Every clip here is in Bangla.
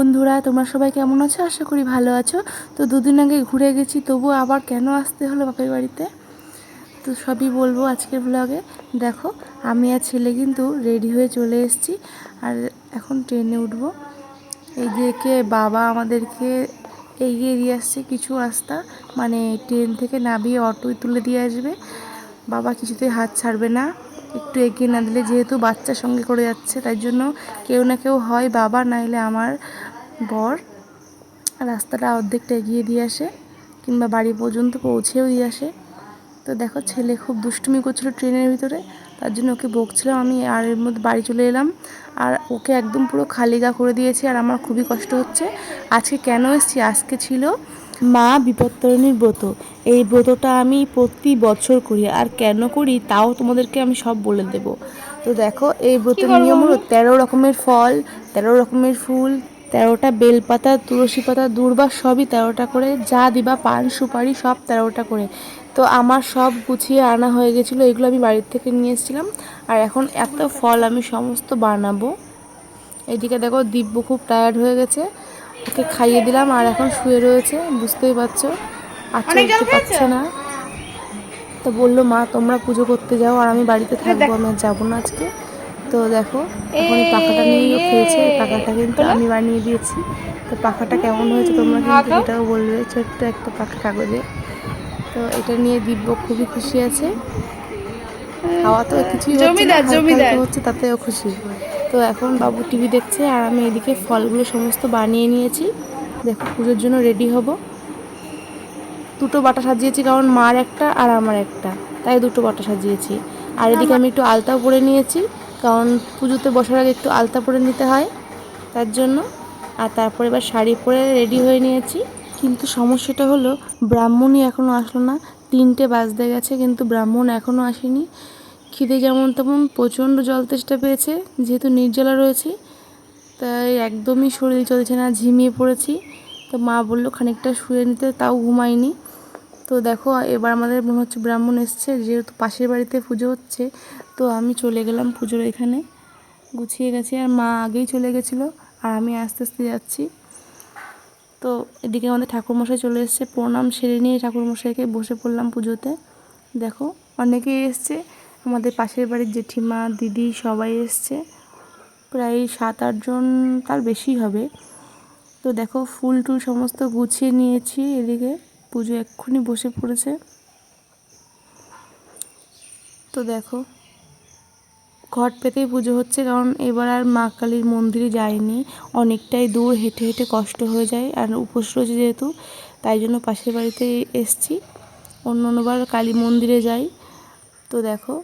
বন্ধুরা, তোমরা সবাই কেমন আছো? আশা করি ভালো আছো। তো দুদিন আগে ঘুরে গেছি তবু আবার কেন আসতে হলো বাপের বাড়িতে? তো সবই বলব আজকের ব্লগে দেখো, আমি আর ছেলে কিন্তু রেডি হয়ে চলে এসেছি, আর এখন ট্রেনে উঠবো। এইদিকে বাবা আমাদেরকে এগিয়ে দিয়ে আসছে কিছু রাস্তা মানে ট্রেন থেকে নামিয়ে অটোয় তুলে দিয়ে আসবে। বাবা কিছুতেই হাত ছাড়বে না, একটু এগিয়ে না দিলে যেহেতু বাচ্চার সঙ্গে করে যাচ্ছে, তাই জন্য কেউ না কেউ হয় বাবা, নাইলে আমার। বর। রাস্তাটা অর্ধেকটা এগিয়ে দিয়ে আসে কিংবা বাড়ি পর্যন্ত পৌঁছেও দিয়ে আসে। তো দেখো ছেলে খুব দুষ্টুমি করছিল ট্রেনের ভিতরে তার জন্য ওকে বকছিলাম আমি আর এর মধ্যে বাড়ি চলে এলাম। আর ওকে একদম পুরো খালি গা করে দিয়েছি আর আমার খুবই কষ্ট হচ্ছে। আজকে কেন এসেছি? আজকে ছিল মা বিপত্তরণীর ব্রত। এই ব্রতটা আমি প্রতি বছর করি আর কেন করি তাও তোমাদেরকে আমি সব বলে দেব। তো দেখো এই ব্রতের নিয়ম হলো তেরো রকমের ফল তেরো রকমের ফুল তেরোটা বেলপাতা তুলসী পাতা দূর্বা সবই তেরোটা করে যা দিবা পান সুপারি সব তেরোটা করে। তো আমার সব গুছিয়ে আনা হয়ে গেছিল এগুলো আমি বাড়ির থেকে নিয়ে এসেছিলাম। আর এখন এত ফল আমি সমস্ত বানাবো। এদিকে দেখো দিব্য খুব টায়ার্ড হয়ে গেছে। ওকে খাইয়ে দিলাম আর এখন শুয়ে রয়েছে বুঝতেই পারছ? আর চলতে পারছে না। তো বলল মা তোমরা পুজো করতে যাও আর আমি বাড়িতে থাকব আমি যাব না আজকে। তো দেখো এখন এই পাখাটা নিয়েও খেয়েছে এই পাখাটা কিন্তু আমি বানিয়ে দিয়েছি। তো পাখাটা কেমন হয়েছে তোমরা কিন্তু এটাও বলবে ছোট্ট একটা পাখা কাগজে। তো এটা নিয়ে দিব্য খুবই খুশি আছে। খাওয়া তো কিছুই হচ্ছে তাতেও খুশি। তো এখন বাবু টিভি দেখছে আর আমি এদিকে ফলগুলো সমস্ত বানিয়ে নিয়েছি। দেখো পুজোর জন্য রেডি হব। দুটো বাটা সাজিয়েছি কারণ মার একটা আর আমার একটা তাই দুটো বাটা সাজিয়েছি। আর এদিকে আমি একটু আলতাও পরে নিয়েছি। কারণ পুজোতে বসার আগে একটু আলতা পরে নিতে হয়, তার জন্য। আর তারপরে এবার শাড়ি পরে রেডি হয়ে নিয়েছি। কিন্তু সমস্যাটা হলো, ব্রাহ্মণই এখনও আসলো না। তিনটে বাজতে গেছে, কিন্তু ব্রাহ্মণ এখনও আসেনি। খিদে যেমন তেমন প্রচণ্ড জল তেষ্টা পেয়েছে, যেহেতু নির্জলা রয়েছে, তাই একদমই শরীর চলছে না, ঝিমিয়ে পড়েছি। তো মা বলল খানিকটা শুয়ে নিতে, তাও ঘুমাইনি তো দেখো, এবার আমাদের মনে হচ্ছে ব্রাহ্মণ এসছে, যেহেতু পাশের বাড়িতে পুজো হচ্ছে, তো আমি চলে গেলাম পুজোর এখানে। গুছিয়ে গেছি, আর মা আগেই চলে গেছিল, আর আমি আস্তে আস্তে যাচ্ছি। তো এদিকে আমাদের ঠাকুরমশাই চলে এসছে, প্রণাম সেরে নিয়ে ঠাকুরমশাইকে বসে পড়লাম পুজোতে। দেখো, অনেকেই এসছে, আমাদের পাশের বাড়ির জেঠিমা, দিদি সবাই এসছে। প্রায় সাত আটজন তার বেশি হবে। তো দেখো, ফুল টুল সমস্ত গুছিয়ে নিয়েছি এদিকে। পুজো এক্ষুনি বসে পড়েছে। তো দেখো, ঘট পেতেই পুজো হচ্ছে, কারণ এবার আর মা কালীর মন্দিরে যায়নি। অনেকটাই দূর হেঁটে হেঁটে কষ্ট হয়ে যায়, আর উপোস রয়েছে যেহেতু, তাই জন্য পাশের বাড়িতে এসছি। অন্য অন্যবার কালী মন্দিরে যাই। তো দেখো,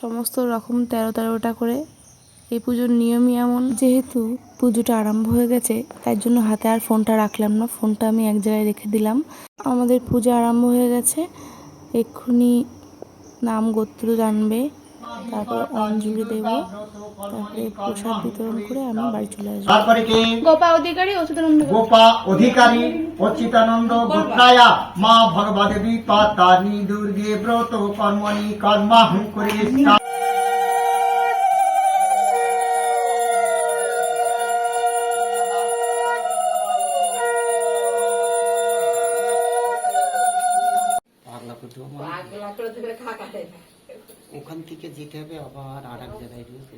সমস্ত রকম তেরো তেরোটা করে এই পুজোর নিয়মই এমন। যেহেতু পুজোটা আরম্ভ হয়ে গেছে তাই জন্য হাতে আর ফোনটা রাখলাম না। ফোনটা আমি এক জায়গায় রেখে দিলাম। আমাদের পূজা আরম্ভ হয়ে গেছে। এক্ষুনি নাম গোত্র জানবে তারপর অঞ্জলি দেব তারপরে প্রসাদ বিতরণ করে আমি বাড়ি চলে আসব। তারপরে কে? গোপা অধিকারী অচ্যুতানন্দ। গোপা অধিকারী অচ্যুতানন্দ গোত্রায়া মা পাতানি দুর্গে ব্রত কর্মণি কর্মাহং করে ওখান থেকে যেতে হবে আবার আর এক জায়গায় রয়েছে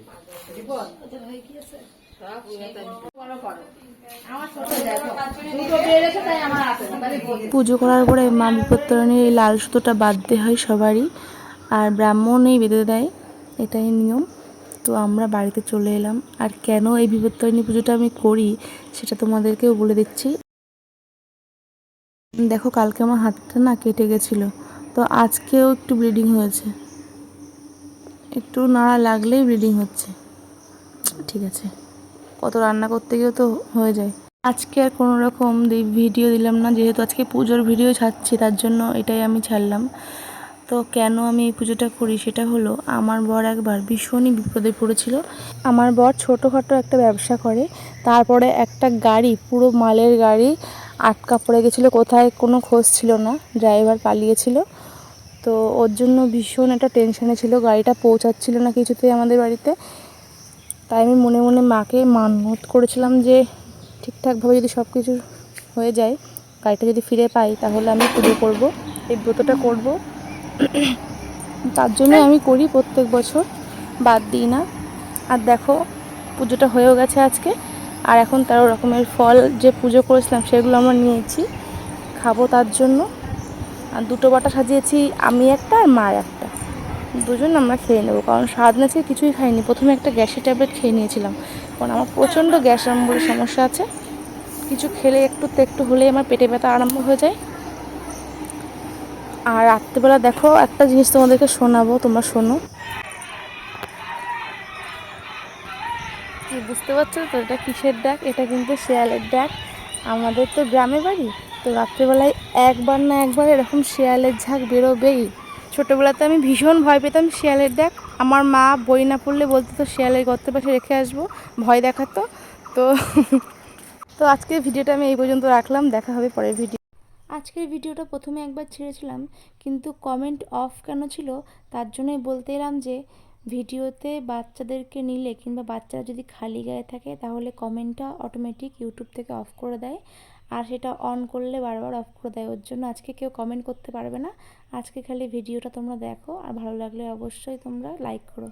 পুজো করার পরে মা বিপত্তরণীর এই লাল সুতোটা বাঁধতে হয় সবারই আর ব্রাহ্মণই বেঁধে দেয় এটাই নিয়ম। তো আমরা বাড়িতে চলে এলাম। আর কেন এই বিপত্তরণী পুজোটা আমি করি সেটা তোমাদেরকেও বলে দিচ্ছি। দেখো কালকে আমার হাতটা না কেটে গেছিল। তো আজকেও একটু ব্লিডিং হয়েছে। একটু নাড়া লাগলেই ব্লিডিং হচ্ছে। ঠিক আছে। কত রান্না করতে গিয়েও তো হয়ে যায়। আজকে আর কোনো রকম ভিডিও দিলাম না, যেহেতু আজকে পুজোর ভিডিও ছাড়ছি, তার জন্য এটাই আমি ছাড়লাম। তো কেন আমি এই পুজোটা করি সেটা হলো, আমার বর একবার ভীষণই বিপদে পড়েছিল। আমার বর ছোটোখাটো একটা ব্যবসা করে, তারপরে একটা গাড়ি, পুরো মালের গাড়ি আটকা পড়ে গেছিল, কোথায় কোনো খোঁজ ছিল না ড্রাইভার পালিয়েছিল। তো ওর জন্য ভীষণ একটা টেনশনে ছিল, গাড়িটা পৌঁছাচ্ছিল না কিছুতেই আমাদের বাড়িতে। তাই আমি মনে মনে মাকে মানত করেছিলাম যে, ঠিকঠাকভাবে যদি সব কিছু হয়ে যায়, গাড়িটা যদি ফিরে পাই, তাহলে আমি পুজো করব, এই ব্রতটা করব। তার জন্য আমি করি প্রত্যেক বছর, বাদ দিই না। আর দেখো, পুজোটা হয়েও গেছে আজকে। আর এখন তেরো রকমের ফল যে পুজো করেছিলাম সেগুলো আমরা নিয়েছি, খাব তার জন্য। আর দুটো বাটা সাজিয়েছি, আমি একটা আর মা একটা। দুজন আমরা খেয়ে নেব, কারণ সারাদিন আজকে কিছুই খাইনি। প্রথমে একটা গ্যাসের ট্যাবলেট খেয়ে নিয়েছিলাম, কারণ আমার প্রচণ্ড গ্যাস অম্বলের সমস্যা আছে। কিছু খেলে একটু তো একটু হলেই আমার পেটে ব্যথা আরম্ভ হয়ে যায়। আর রাত্রেবেলা দেখো, একটা জিনিস তোমাদেরকে শোনাবো, তোমরা শোনো। বুঝতে পারছ? তো এটা কিসের ডাক? এটা কিন্তু শেয়ালের ডাক। আমাদের তো গ্রামে বাড়ি। তো রাত্রেবেলায় একবার না একবার এরকম শেয়ালের ঝাঁক বেরোবেই। ছোটোবেলাতে আমি ভীষণ ভয় পেতাম শেয়ালের ডাক। আমার মা বই না পড়লে বলতো তো শেয়ালের গর্তের পাশে রেখে আসব। ভয় দেখাতো। তো তো আজকের ভিডিওটা আমি এই পর্যন্ত রাখলাম। দেখা হবে পরের ভিডিও আজকের ভিডিওটা প্রথমে একবার ছেড়েছিলাম। কিন্তু কমেন্ট অফ কেন ছিল? তার জন্যই বলতে এলাম যে ভিডিওতে বাচ্চাদেরকে নিলে কিংবা বাচ্চারা যদি খালি গায়ে থাকে, তাহলে কমেন্টটা অটোমেটিক ইউটিউব থেকে অফ করে দেয়। আর সেটা অন করলে বারবার অফ করে দেয়। ওর জন্য আজকে কেউ কমেন্ট করতে পারবে না। আজকে খালি ভিডিওটা তোমরা দেখো। আর ভালো লাগলে অবশ্যই তোমরা লাইক করো।